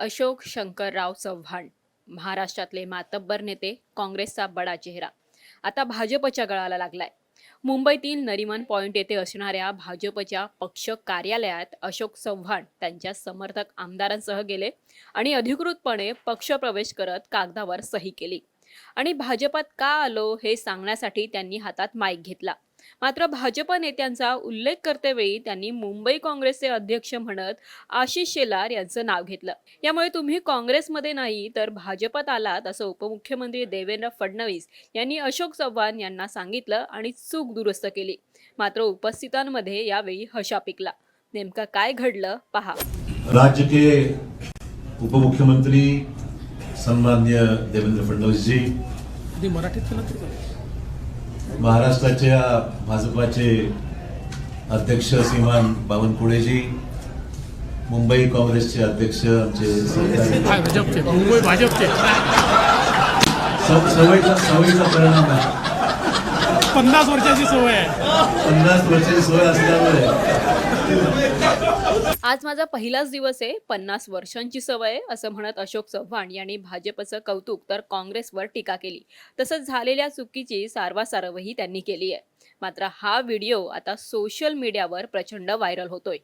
अशोक शंकरराव चव्हाण महाराष्ट्रातले मातब्बर नेते काँग्रेसचा बडा चेहरा. आता भाजपच्या गळाला लागलाय. मुंबईतील नरिमन पॉइंट येथे असणाऱ्या भाजपच्या पक्ष कार्यालयात अशोक चव्हाण त्यांच्या समर्थक आमदारांसह गेले आणि अधिकृतपणे पक्षप्रवेश करत कागदावर सही केली. आणि भाजपात का आलो हे सांगण्यासाठी त्यांनी हातात माईक घेतला. मात्र भाजप नेत्यांचा उल्लेख करतेवेळी त्यांनी मुंबई काँग्रेसचे अध्यक्ष म्हणत आशिष शेलार यांचं नाव घेतलं. यामुळे तुम्ही काँग्रेसमध्ये नाही तर भाजपात आलात असं उपमुख्यमंत्री देवेंद्र फडणवीस यांनी अशोक चव्हाण यांना सांगितलं आणि चूक दुरुस्त केली. मात्र उपस्थितांमध्ये यावेळी हशा पिकला. नेमकं काय घडलं पहा. राज्य के उपमुख्यमंत्री सन्मान्य देवेंद्र फडणवीस जी मराठीत. महाराष्ट्राच्या भाजपाचे अध्यक्ष श्रीमान बावनकुळेजी मुंबई काँग्रेसचे अध्यक्ष आमचे मुंबई भाजपचे. सवयीचा सवयीचा परिणाम आहे. पन्नास वर्षाची सवय आहे. पन्नास वर्षाची सवय असल्यामुळे आज माझा पहिलाच दिवस आहे पन्नास वर्षांची सवय आहे, असं म्हणत अशोक चव्हाण यांनी भाजपचं कौतुक तर काँग्रेसवर टीका केली. तसंच झालेल्या चुकीची सारवासारवही त्यांनी केली आहे. मात्र हा व्हिडिओ आता सोशल मीडियावर प्रचंड व्हायरल होतोय.